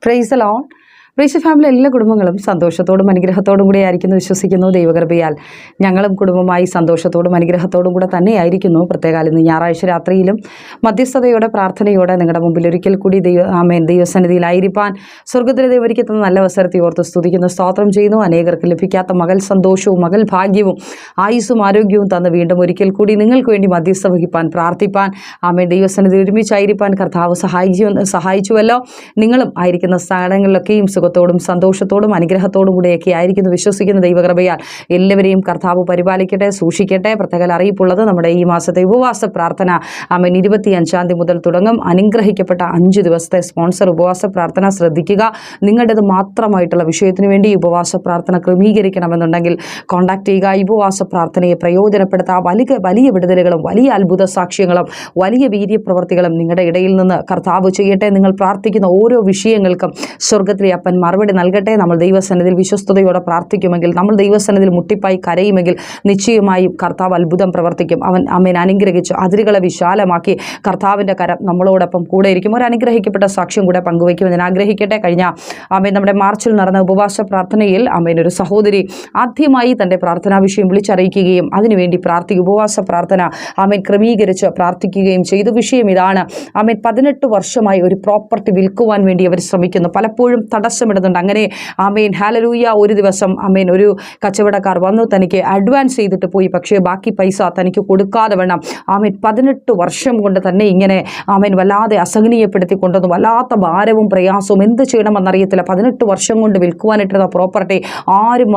praise the lord. Praise family എല്ലാ കുടുംബങ്ങളും സന്തോഷത്തോടും അനുഗ്രഹത്തോടും കൂടി ആയിരിക്കുന്നു വിശ്വസിക്കുന്നു ദൈവകൃപയാൽ. ഞങ്ങളും കുടുംബമായി സന്തോഷത്തോടും അനുഗ്രഹത്തോടും കൂടെ തന്നെയായിരിക്കുന്നു. പ്രത്യേകാൽ ഇന്ന് ഞായറാഴ്ച രാത്രിയിലും മധ്യസ്ഥതയോടെ പ്രാർത്ഥനയോടെ നിങ്ങളുടെ മുമ്പിൽ ഒരിക്കൽ കൂടി ദൈവ ആമേൻ. ദൈവസന്നിധിയിലായിരിക്കാൻ സ്വർഗത്തിലെ ദൈവരിക്ക് തന്ന നല്ല അവസരത്തെ ഓർത്ത് സ്തുതിക്കുന്ന സ്തോത്രം ചെയ്യുന്നു. അനേകർക്ക് ലഭിക്കാത്ത മകൾ സന്തോഷവും മകൾ ഭാഗ്യവും ആയുസ്സും ആരോഗ്യവും തന്ന് വീണ്ടും ഒരിക്കൽ കൂടി നിങ്ങൾക്ക് വേണ്ടി മധ്യസ്ഥ വഹിപ്പാൻ പ്രാർത്ഥിപ്പാൻ ആമേൻ. ദൈവസന്നിധി ഒരുമിച്ചായിരിക്കാൻ കർത്താവ് സഹായിച്ചു സഹായിച്ചുവല്ലോ. നിങ്ങളും ആയിരിക്കുന്ന സ്ഥലങ്ങളിലൊക്കെയും സുഖത്തോടും സന്തോഷത്തോടും അനുഗ്രഹത്തോടും കൂടെയൊക്കെ ആയിരിക്കുന്നു. വിശ്വസിക്കുന്ന ദൈവകൃപയാൽ എല്ലാവരെയും കർത്താവ് പരിപാലിക്കട്ടെ സൂക്ഷിക്കട്ടെ. പ്രത്യേക അറിയിപ്പുള്ളത് നമ്മുടെ ഈ മാസത്തെ ഉപവാസ പ്രാർത്ഥന ആമേൻ ഇരുപത്തി അഞ്ചാം തീയതി മുതൽ തുടങ്ങും. അനുഗ്രഹിക്കപ്പെട്ട അഞ്ച് ദിവസത്തെ സ്പോൺസർ ഉപവാസ പ്രാർത്ഥന ശ്രദ്ധിക്കുക. നിങ്ങളുടേത് മാത്രമായിട്ടുള്ള വിഷയത്തിന് വേണ്ടി ഉപവാസ പ്രാർത്ഥന ക്രമീകരിക്കണമെന്നുണ്ടെങ്കിൽ കോൺടാക്ട് ചെയ്യുക. ഉപവാസ പ്രാർത്ഥനയെ പ്രയോജനപ്പെടുത്താം. വലിയ വലിയ വിടുതലുകളും വലിയ അത്ഭുത സാക്ഷ്യങ്ങളും വലിയ വീര്യപ്രവർത്തികളും നിങ്ങളുടെ ഇടയിൽ നിന്ന് കർത്താവ് ചെയ്യട്ടെ. നിങ്ങൾ പ്രാർത്ഥിക്കുന്ന ഓരോ വിഷയങ്ങൾക്കും സ്വർഗത്തിലെ അപ്പൻ മറുപടി നൽകട്ടെ. നമ്മൾ ദൈവസന്നിധിയിൽ വിശ്വസ്തയോടെ പ്രാർത്ഥിക്കുമെങ്കിൽ നമ്മൾ ദൈവസന്നിധിയിൽ മുട്ടിപ്പായി കരയുമെങ്കിൽ നിശ്ചയമായും കർത്താവ് അത്ഭുതം പ്രവർത്തിക്കും. അവൻ അമ്മേൻ അനുഗ്രഹിച്ചു. അതിരുകളെ വിശാലമാക്കി കർത്താവിന്റെ കരം നമ്മളോടൊപ്പം കൂടെ ഇരിക്കും ഒരു അനുഗ്രഹിക്കപ്പെട്ട സാക്ഷ്യം കൂടെ പങ്കുവയ്ക്കുമെന്ന് ആഗ്രഹിക്കട്ടെ. കഴിഞ്ഞ അമ്മേൻ നമ്മുടെ മാർച്ചിൽ നടന്ന ഉപവാസ പ്രാർത്ഥനയിൽ അമ്മേൻ ഒരു സഹോദരി ആദ്യമായി തന്റെ പ്രാർത്ഥനാ വിഷയം വിളിച്ചറിയിക്കുകയും അതിനുവേണ്ടി പ്രാർത്ഥിക്കും ഉപവാസ പ്രാർത്ഥന അമ്മേൻ ക്രമീകരിച്ച് പ്രാർത്ഥിക്കുകയും ചെയ്തു. വിഷയം ഇതാണ്. അമ്മേൻ പതിനെട്ട് വർഷമായി ഒരു പ്രോപ്പർട്ടി വിൽക്കുവാൻ വേണ്ടി അവർ ശ്രമിക്കുന്നു. പലപ്പോഴും തടസ്സമിടുന്നുണ്ട് അങ്ങനെ ആമേൻ. ഹാലലൂയ ഒരു ദിവസം അമ്മേൻ ഒരു കച്ചവടക്കാർ വന്നു തനിക്ക് അഡ്വാൻസ് ചെയ്തിട്ട് പോയി. പക്ഷേ ബാക്കി പൈസ തനിക്ക് കൊടുക്കാതെ വേണം. ആമേൻ. പതിനെട്ട് വർഷം കൊണ്ട് തന്നെ ഇങ്ങനെ ആമേൻ വല്ലാതെ അസഹനീയപ്പെടുത്തി കൊണ്ടുവന്നു വല്ലാത്ത ഭാരവും പ്രയാസവും എന്ത് ചെയ്യണമെന്നറിയത്തില്ല. പതിനെട്ട് വർഷം കൊണ്ട് വിൽക്കുവാനിട്ടിരുന്ന പ്രോപ്പർട്ടി ആരും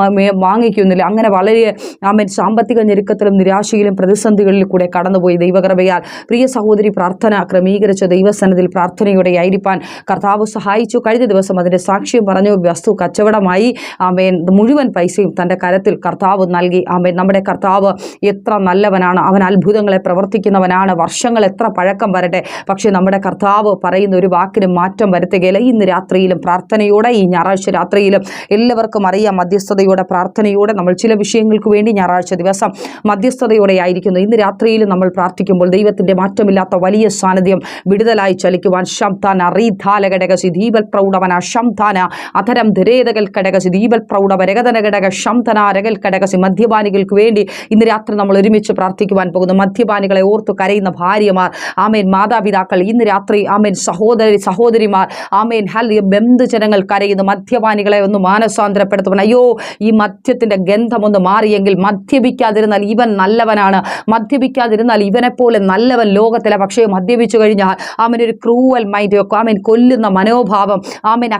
വാങ്ങിക്കുന്നില്ല. അങ്ങനെ വളരെ ആമേൻ സാമ്പത്തിക ഞെരുക്കത്തിലും നിരാശയിലും പ്രതിസന്ധികളിൽ കൂടെ കടന്നുപോയി ദൈവകൃപയാൽ. പ്രിയ സഹോദരി പ്രാർത്ഥന ക്രമീകരിച്ച ദൈവസന്നിധിയിൽ പ്രാർത്ഥനയോടെ ആയിരിക്കാൻ കർത്താവ് സഹായിച്ചു. കഴിഞ്ഞ ദിവസം അതിന്റെ സാക്ഷ്യം പറഞ്ഞു വസ്തു കച്ചവടമായി ആമേൻ. മുഴുവൻ പൈസയും തന്റെ കരത്തിൽ കർത്താവ് നൽകി. ആമേൻ. നമ്മുടെ കർത്താവ് എത്ര നല്ലവനാണ്. അവൻ അത്ഭുതങ്ങളെ പ്രവർത്തിക്കുന്നവനാണ്. വർഷങ്ങൾ എത്ര പഴക്കം വരട്ടെ. പക്ഷേ നമ്മുടെ കർത്താവ് പറയുന്ന ഒരു വാക്കിന് മാറ്റം വരുത്തുകയില്ല. ഇന്ന് രാത്രിയിലും പ്രാർത്ഥനയോടെ ഈ ഞായറാഴ്ച രാത്രിയിലും എല്ലാവർക്കും അറിയാം മധ്യസ്ഥതയോടെ പ്രാർത്ഥനയോടെ നമ്മൾ ചില വിഷയങ്ങൾക്ക് വേണ്ടി ഞായറാഴ്ച ദിവസം മധ്യസ്ഥതയോടെ ആയിരിക്കുന്നു. ഇന്ന് രാത്രിയിലും നമ്മൾ പ്രാർത്ഥിക്കുമ്പോൾ ദൈവത്തിന്റെ മാറ്റമില്ലാത്ത വലിയ സാന്നിധ്യം വിടുതലായി ചലിക്കുവാൻ ശംതാൻ റീധാല ഘടകസി ദീപൽ പ്രൗഢവന ശംതാന അധരം ധരേതകൾ കടകശി ദീപൽ പ്രൗഢ വരകതന ഘടക ശംതന രകൽ ഘടകസി മദ്യപാനികൾക്ക് വേണ്ടി ഇന്ന് രാത്രി നമ്മൾ ഒരുമിച്ച് പ്രാർത്ഥിക്കുവാൻ പോകുന്നു. മദ്യപാനികളെ ഓർത്തു കരയുന്ന ഭാര്യമാർ ആമേൻ മാതാപിതാക്കൾ ഇന്ന് രാത്രി ആമേൻ സഹോദരി സഹോദരിമാർ ആമേൻ ഹൽ ബന്ധുജനങ്ങൾ കരയുന്നു. മദ്യപാനികളെ ഒന്ന് മാനസാന്തരപ്പെടുത്തുവാൻ. അയ്യോ ഈ മദ്യത്തിന്റെ ഗന്ധമൊന്ന് മാറിയെങ്കിൽ മദ്യപിക്കാതിരുന്നാൽ ഇവൻ നല്ലവനാണ്. മദ്യപിക്കാതിരുന്നാൽ ഇവനെപ്പോലെ നല്ലവൻ ലോകത്തിലെ. പക്ഷേ മദ്യപിച്ചു കഴിഞ്ഞാൽ ആമൻ ഒരു ക്രൂവൽ മൈൻഡ് വെക്കും. ആമേൻ കൊല്ലുന്ന മനോഭാവം ആമൻ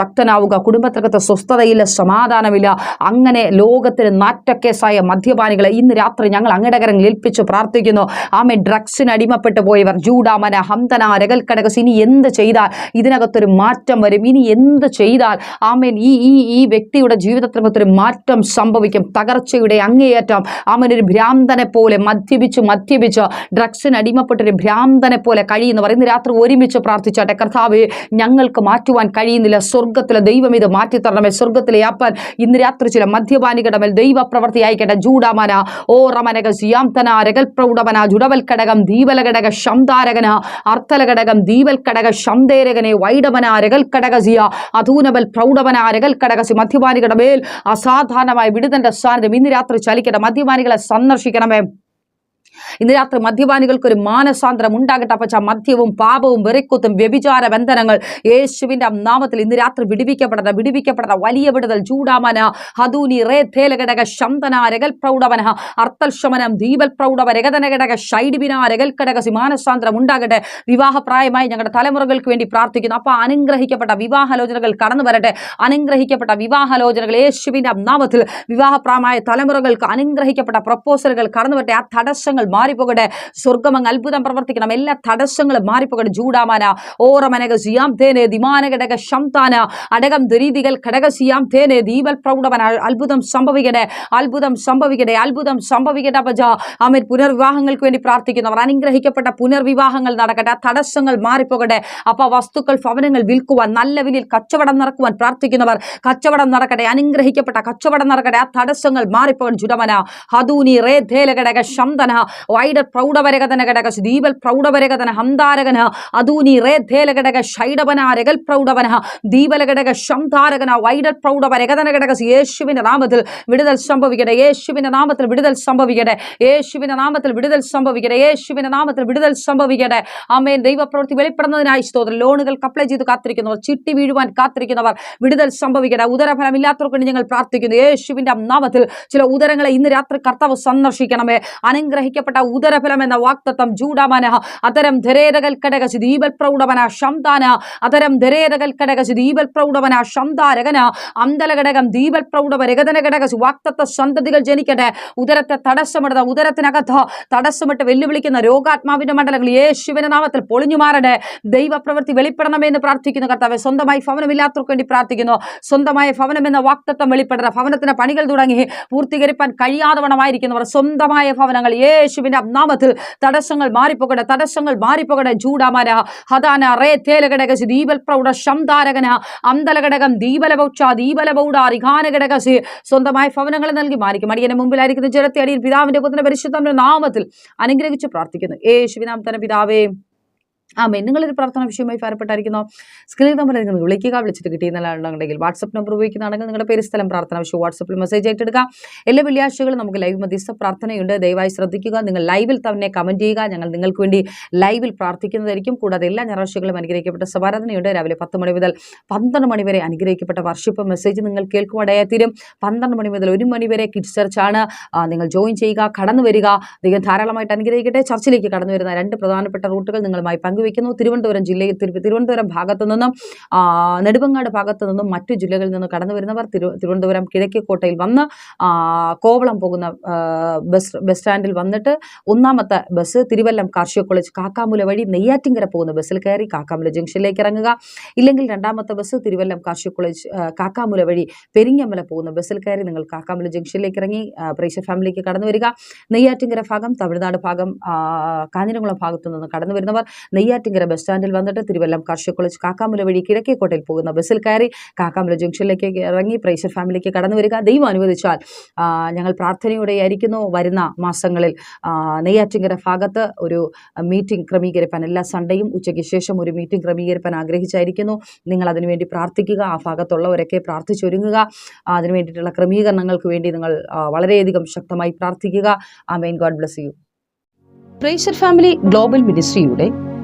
അക്രമാസക്തനാവുക കുടുംബത്തിനകത്ത് സ്വസ്ഥതയില്ല സമാധാനമില്ല. അങ്ങനെ ലോകത്തിന് നാറ്റക്കേസായ മദ്യപാനികളെ ഇന്ന് രാത്രി ഞങ്ങൾ അങ്ങയുടെ കരങ്ങളിൽ ഏൽപ്പിച്ച് പ്രാർത്ഥിക്കുന്നു. ആമേ ഡ്രഗ്സിന് അടിമപ്പെട്ടു പോയവർ ജൂഡാമന ഹംതന രകൽക്കടകസ് ഇനി എന്ത് ചെയ്താൽ ഇതിനകത്തൊരു മാറ്റം വരും? ഇനി എന്ത് ചെയ്താൽ? ആമേൻ. ഈ ഈ ഈ വ്യക്തിയുടെ ജീവിതത്തിനകത്തൊരു മാറ്റം സംഭവിക്കും. തകർച്ചയുടെ അങ്ങേയറ്റം. ആമൻ. ഭ്രാന്തനെ പോലെ മദ്യപിച്ച് മദ്യപിച്ച് ഡ്രഗ്സിന് അടിമപ്പെട്ടൊരു ഭ്രാന്തനെ പോലെ കഴിയുന്നവർ ഇന്ന് രാത്രി ഒരുമിച്ച് പ്രാർത്ഥിച്ചാട്ടെ. കർത്താവ് ഞങ്ങൾക്ക് മാറ്റുവാൻ കഴിയുന്നില്ല. സ്വർഗത്തിലെ ദൈവം ഇത് മാറ്റിത്തരണമേ സ്വർഗത്തിലെ അപ്പൻ ഇന്ന് രാത്രി ചില മദ്യപാനികളുടെ മേൽ ദൈവ പ്രവൃത്തി അയക്കട്ടെ ജൂഡാമന ഓ റമനക സിയാംതന രകൽപ്രൗഢമന പ്രൗഢവന ജുഡവൽ കടകം ദീപല ഘടക ശംദാരകന അർത്ഥല ഘടകം ദീപൽ കടക ശംദേരകനെ വൈഡമന രകൽ കടകസിയ അധൂനബൽ പ്രൗഢമന രകൽ കടകസി മദ്യപാനികളുടെ മേൽ അസാധാരണമായ വിടുതന്റെ സാന്നിധ്യം ഇന്ന് രാത്രി ചലിക്കട്ടെ. മദ്യപാനികളെ സന്ദർശിക്കണമേ. ഇന്ന് രാത്രി മദ്യപാനികൾക്ക് ഒരു മാനസാന്തരം ഉണ്ടാകട്ടെ അപ്പച്ച മദ്യവും പാപവും വെറിക്കുത്തും വ്യഭിചാര ബന്ധനങ്ങൾ യേശുവിന്റെ നാമത്തിൽ ഇന്ന് രാത്രി വിടിവിക്കപ്പെടട്ടെ വിടിവിക്കപ്പെടട്ടെ വലിയ വിടുതൽ ചൂടാമന ഹദൂനി റേ തേലഘടക ശന്തന രകൽ പ്രൗഢവന അർത്തൽ ശമനം ദീപൽ പ്രൗഢവ രകതന ഘടക ഷൈഡിബിന രകൽ ഘടക മാനസാന്തരം ഉണ്ടാകട്ടെ വിവാഹപ്രായമായി ഞങ്ങളുടെ തലമുറകൾക്ക് വേണ്ടി പ്രാർത്ഥിക്കുന്നു. അപ്പോൾ അനുഗ്രഹിക്കപ്പെട്ട വിവാഹാലോചനകൾ കടന്നു വരട്ടെ അനുഗ്രഹിക്കപ്പെട്ട വിവാഹാലോചനകൾ യേശുവിന്റെ നാമത്തിൽ വിവാഹപ്രായമായ തലമുറകൾക്ക് അനുഗ്രഹിക്കപ്പെട്ട പ്രപ്പോസലുകൾ കടന്നു വരട്ടെ ആ തടസ്സങ്ങൾ മാറിപ്പോകട്ടെ. സ്വർഗം അങ്ങ് അത്ഭുതം പ്രവർത്തിക്കണം. എല്ലാ തടസ്സങ്ങളും മാറിപ്പോകട്ടെ. ജൂഡാമാന ഓറമനക സിയാം തേനെ ദിമാനഘടക ശംതാന അടകം ദരീതികൾ ഘടക സിയാം തേനെ ദീപൽ പ്രൗഢവന അത്ഭുതം സംഭവിക്കട്ടെ. അത്ഭുതം സംഭവിക്കട്ടെ. അത്ഭുതം സംഭവിക്കട്ടെ അപ്പജ അമിത് പുനർവിവാഹങ്ങൾക്ക് വേണ്ടി പ്രാർത്ഥിക്കുന്നവർ അനുഗ്രഹിക്കപ്പെട്ട പുനർവിവാഹങ്ങൾ നടക്കട്ടെ. തടസ്സങ്ങൾ മാറിപ്പോകട്ടെ. അപ്പൊ വസ്തുക്കൾ ഭവനങ്ങൾ വിൽക്കുവാൻ നല്ല വിലയിൽ കച്ചവടം നടക്കുവാൻ പ്രാർത്ഥിക്കുന്നവർ കച്ചവടം നടക്കട്ടെ. അനുഗ്രഹിക്കപ്പെട്ട കച്ചവടം നടക്കട്ടെ. ആ തടസ്സങ്ങൾ മാറിപ്പോകട്ടെ. ജുഡമന ഹദൂനി റേ ധേലഘടക ശംതന വൈഡർ പ്രൗഢവരകതന ഘടക ദീപൽ പ്രൗഢവരകതന ഹന്താരകന അദൂനി റേധേല ഘടക ഷൈഡവന രകൽ പ്രൗഢവന ദീപല ഘടക ശംധാരകന വൈഡൽ പ്രൗഢവരകതന ഘടക യേശുവിന്റെ നാമത്തിൽ വിടുതൽ സംഭവിക്കട്ടെ യേശുവിന്റെ നാമത്തിൽ വിടുതൽ സംഭവിക്കട്ടെ യേശുവിന്റെ നാമത്തിൽ വിടുതൽ സംഭവിക്കട്ടെ യേശുവിന്റെ നാമത്തിൽ വിടുതൽ സംഭവിക്കട്ടെ. അമ്മേൻ ദൈവപ്രവൃത്തി വെളിപ്പെടുന്നതിനായി സ്തോത്രം. ലോണുകൾ കപ്ലൈ ചെയ്ത് കാത്തിരിക്കുന്നവർ ചിട്ടി വീഴുവാൻ കാത്തിരിക്കുന്നവർ വിടുതൽ സംഭവിക്കട്ടെ. ഉദരഫലം ഇല്ലാത്തവർക്ക് വേണ്ടി ഞങ്ങൾ പ്രാർത്ഥിക്കുന്നു. യേശുവിന്റെ നാമത്തിൽ ചില ഉദരങ്ങളെ ഇന്ന് രാത്രി കർത്താവ് സന്ദർശിക്കണമേ. അനുഗ്രഹിക്കപ്പെട്ട ഉദരഫലം എന്ന വാക്തത്വം ജൂഡാമന അത്തരം കടകശി ദീപൽ പ്രൗഢവന ശംദാന അത്തരം കടകശി ദീപൽ പ്രൗഢവന അന്തല ഘടകം ദീപൽ പ്രൗഢവ രഗതന ഘടകശി വാക്തത്വ സന്തതികൾ ജനിക്കട്ടെ. ഉദരത്തെ തടസ്സമിടുന്ന ഉദരത്തിനകത്ത് തടസ്സമിട്ട് വെല്ലുവിളിക്കുന്ന രോഗാത്മാവിന്റെ മണ്ഡലങ്ങൾ യേശുവിന്റെ നാമത്തിൽ പൊളിഞ്ഞു മാറട്ടെ. ദൈവപ്രവൃത്തി വെളിപ്പെടണമെന്ന് പ്രാർത്ഥിക്കുന്നു കർത്താവ് സ്വന്തമായി ഭവനമില്ലാത്തവർക്ക് വേണ്ടി പ്രാർത്ഥിക്കുന്നു. സ്വന്തമായ ഭവനം എന്ന വാക്തത്വം വെളിപ്പെടണം. ഭവനത്തിന്റെ പണികൾ തുടങ്ങി പൂർത്തീകരിപ്പാൻ കഴിയാതെ വണമായിരിക്കുന്നവർ സ്വന്തമായ ഭവനങ്ങൾ യേശുവിന്റെ നാമത്തിൽ തടസ്സങ്ങൾ മാറിപ്പോകട്ടെ തടസ്സങ്ങൾ മാറിപ്പോകട്ടെ. ചൂടാമര ഹദാന റേ തേലഘടകസി ദീപൽ പ്രൗഢ ശംധാരകന അന്തലഘടകം ദീപലപൗക്ഷ ദീപലപൗഢ റിഘാനഘടകസി സ്വന്തമായ ഭവനങ്ങൾ നൽകി മാറിക്കും അടിയന്റെ മുമ്പിലായിരിക്കുന്ന ജലത്തെ അടിയിൽ പിതാവിന്റെ കുത്തന പരിശുദ്ധ നാമത്തിൽ അനുഗ്രഹിച്ച് പ്രാർത്ഥിക്കുന്നു. യേശുവിനാം തന്നെ പിതാവേ ആമേ നിങ്ങളൊരു പ്രാർത്ഥന വിഷയമായി ഭാരപ്പെട്ടായിരിക്കുന്നോ സ്ക്രീൻ നമ്പർ നിങ്ങൾ വിളിക്കുക. വിളിച്ചിട്ട് കിട്ടിയെന്നുണ്ടെങ്കിൽ വാട്സപ്പ് നമ്പർ ഉപയോഗിക്കുന്നതാണെങ്കിൽ നിങ്ങളുടെ പേര് സ്ഥലം പ്രാർത്ഥന വിഷയം വാട്സപ്പിൽ മെസ്സേജ് ആയിട്ടെടുക്കുക. എല്ലാ വെള്ളിയാഴ്ചകളും നമുക്ക് ലൈവ് മധ്യസ്ഥ പ്രാർത്ഥനയുണ്ട്. ദയവായി ശ്രദ്ധിക്കുക. നിങ്ങൾ ലൈവിൽ തന്നെ കമന്റ് ചെയ്യുക. ഞങ്ങൾ നിങ്ങൾക്ക് വേണ്ടി ലൈവിൽ പ്രാർത്ഥിക്കുന്നതായിരിക്കും. കൂടാതെ എല്ലാ ഞായറാഴ്ചകളും അനുഗ്രഹിക്കപ്പെട്ട സമാരാധനയുണ്ട് രാവിലെ പത്ത് മണി മുതൽ പന്ത്രണ്ട് മണി വരെ അനുഗ്രഹിക്കപ്പെട്ട വർഷിപ്പ് മെസ്സേജ് നിങ്ങൾ കേൾക്കുവാനായി തീരും. പന്ത്രണ്ട് മണി മുതൽ ഒരു മണി വരെ കിഡ്സ് ചർച്ചാണ് നിങ്ങൾ ജോയിൻ ചെയ്യുക. കടന്നു വരിക. അധികം ധാരാളമായിട്ട് അനുഗ്രഹിക്കട്ടെ. ചർച്ചിലേക്ക് കടന്നു വരുന്ന രണ്ട് പ്രധാനപ്പെട്ട റൂട്ടുകൾ നിങ്ങളുമായി പങ്കുവയ്ക്കുന്നു തിരുവനന്തപുരം ജില്ലയിൽ തിരുവനന്തപുരം ഭാഗത്തു നിന്നും നെടുമ്പങ്ങാട് ഭാഗത്തു നിന്നും മറ്റു ജില്ലകളിൽ നിന്നും കടന്നു വരുന്നവർ തിരുവനന്തപുരം കിഴക്കേക്കോട്ടയിൽ വന്ന് കോവളം പോകുന്ന ബസ് ബസ് സ്റ്റാൻഡിൽ വന്നിട്ട് ഒന്നാമത്തെ ബസ് തിരുവല്ലം കാർഷിക കോളേജ് കാക്കാമൂല വഴി നെയ്യാറ്റിങ്കര പോകുന്ന ബസ്സിൽ കയറി കാക്കാമൂല ജംഗ്ഷനിലേക്ക് ഇറങ്ങുക. ഇല്ലെങ്കിൽ രണ്ടാമത്തെ ബസ് തിരുവല്ലം കാർഷിക കോളേജ് കാക്കാമൂല വഴി പെരിങ്ങമല പോകുന്ന ബസ്സിൽ കയറി നിങ്ങൾ കാക്കാമൂല ജംഗ്ഷനിലേക്ക് ഇറങ്ങി പ്രേക്ഷ ഫാമിലിക്ക് കടന്നു വരിക. നെയ്യാറ്റിങ്കര ഭാഗം തമിഴ്നാട് ഭാഗം കാഞ്ഞിരംകുളം ഭാഗത്തു നിന്ന് കടന്നു വരുന്നവർ നെയ്യാറ്റിങ്കര ബസ് സ്റ്റാൻഡിൽ വന്നിട്ട് തിരുവല്ലം കാർഷിക കോളേജ് കാക്കാമുല വഴി കിഴക്കേക്കോട്ടയിൽ പോകുന്ന ബസ്സിൽ കയറി കാക്കാമുല ജംഗ്ഷനിലേക്ക് ഇറങ്ങി പ്രൈസർ ഫാമിലിക്ക് കടന്നു വരിക. ദൈവം അനുവദിച്ചാൽ ഞങ്ങൾ പ്രാർത്ഥനയോടെ ആയിരിക്കുന്നു വരുന്ന മാസങ്ങളിൽ നെയ്യാറ്റിങ്കര ഭാഗത്ത് ഒരു മീറ്റിംഗ് ക്രമീകരിപ്പാൻ എല്ലാ സൺഡേയും ഉച്ചയ്ക്ക് ശേഷം ഒരു മീറ്റിംഗ് ക്രമീകരിപ്പാൻ ആഗ്രഹിച്ചായിരിക്കുന്നു. നിങ്ങൾ അതിനുവേണ്ടി പ്രാർത്ഥിക്കുക. ആ ഭാഗത്തുള്ളവരൊക്കെ പ്രാർത്ഥിച്ചൊരുങ്ങുക. അതിനു വേണ്ടിയിട്ടുള്ള ക്രമീകരണങ്ങൾക്ക് വേണ്ടി നിങ്ങൾ വളരെയധികം ശക്തമായി പ്രാർത്ഥിക്കുക. Amen God bless you. Praiser family global മിനിസ്ട്രിയുടെ